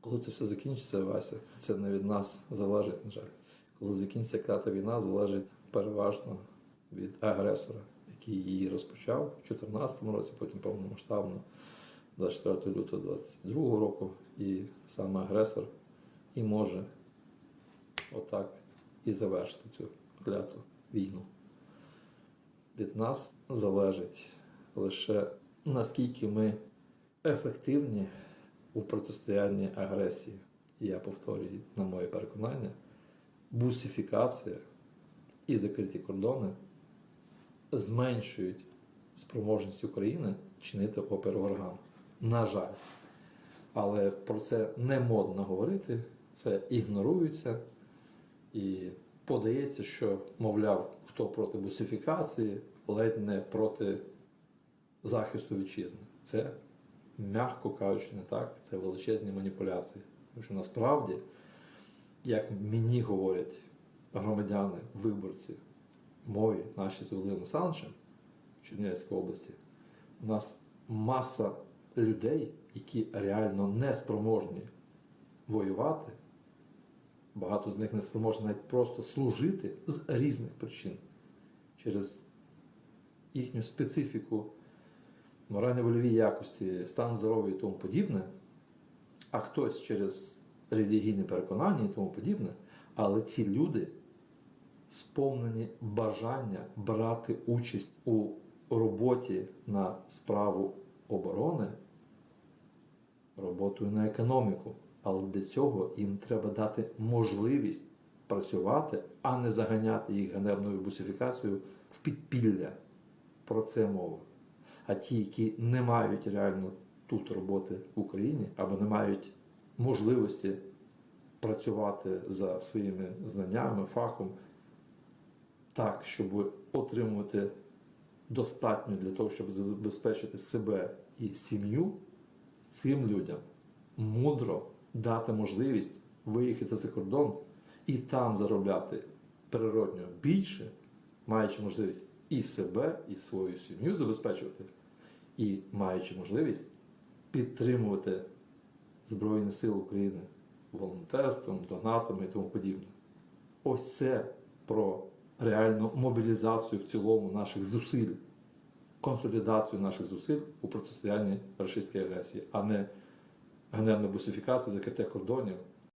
Коли це все закінчиться, Вася, це не від нас залежить, на жаль. Коли закінчиться клята війна, залежить переважно від агресора, який її розпочав у 2014 році, потім повномасштабно, 24 лютого 2022 року. І саме агресор і може отак і завершити цю кляту війну. Від нас залежить лише наскільки ми ефективні у протистоянні агресії. І я повторюю, на моє переконання, бусифікація і закриті кордони зменшують спроможність України чинити опір ворогам. На жаль. Але про це не модно говорити, це ігнорується. І подається, що, мовляв, хто проти бусифікації, ледь не проти захисту вітчизни. Це, м'яко кажучи, не так, це величезні маніпуляції. Тому що насправді, як мені говорять громадяни, виборці, мої, наші з Володимиром Олександровичем в Чернігівській області, у нас маса людей, які реально не спроможні воювати. Багато з них не спроможні навіть просто служити з різних причин через їхню специфіку, морально-вольові якості, стан здоров'я і тому подібне, а хтось через релігійне переконання і тому подібне, але ці люди сповнені бажання брати участь у роботі на справу оборони, роботою на економіку. Але для цього їм треба дати можливість працювати, а не заганяти їх ганебною бусифікацією в підпілля. Про це мова. А ті, які не мають реально тут роботи в Україні або не мають можливості працювати за своїми знаннями, фахом, так, щоб отримувати достатньо для того, щоб забезпечити себе і сім'ю, цим людям мудро дати можливість виїхати за кордон і там заробляти природньо більше, маючи можливість і себе, і свою сім'ю забезпечувати, і маючи можливість підтримувати Збройні Сили України волонтерством, донатами і тому подібне. Ось це про реальну мобілізацію в цілому наших зусиль, консолідацію наших зусиль у протистоянні російській агресії, а не ганебна бусифікація, закриття кордонів